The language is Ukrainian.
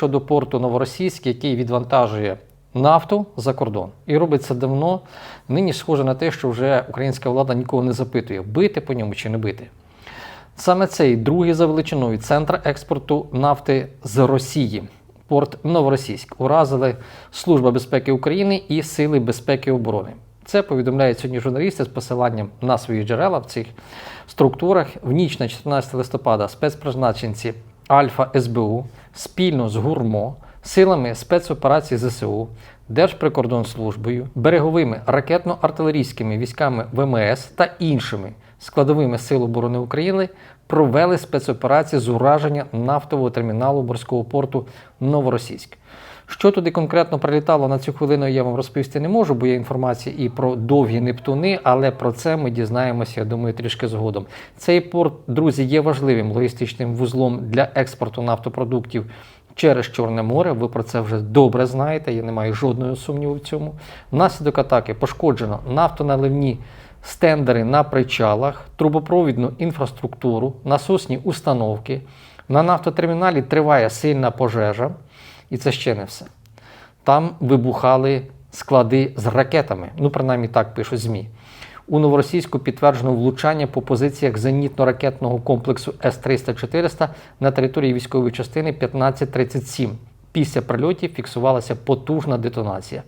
щодо порту Новоросійськ, який відвантажує нафту за кордон. І робить це давно. Нині схоже на те, що вже українська влада нікого не запитує, бити по ньому чи не бити. Саме цей другий за величиною центр експорту нафти з Росії, порт Новоросійськ, уразили Служба безпеки України і Сили безпеки оборони. Це повідомляють сьогодні журналісти з посиланням на свої джерела в цих структурах. В ніч на 14 листопада спецпризначенці Альфа СБУ спільно з ГУРМО, силами спецоперації ЗСУ, Держприкордонслужбою, береговими ракетно-артилерійськими військами ВМС та іншими складовими сил оборони України провели спецоперації з ураження нафтового терміналу морського порту Новоросійськ. Що туди конкретно прилітало на цю хвилину, я вам розповісти не можу, бо є інформація і про довгі нептуни, але про це ми дізнаємося, я думаю, трішки згодом. Цей порт, друзі, є важливим логістичним вузлом для експорту нафтопродуктів через Чорне море. Ви про це вже добре знаєте, я не маю жодного сумніву в цьому. Внаслідок атаки пошкоджено нафтоналивні стендери на причалах, трубопровідну інфраструктуру, насосні установки. На нафтотерміналі триває сильна пожежа. І це ще не все. Там вибухали склади з ракетами. Ну, принаймні так пишуть ЗМІ. У Новоросійську підтверджено влучання по позиціях зенітно-ракетного комплексу С-300-400 на території військової частини 1537. Після прильотів фіксувалася потужна детонація.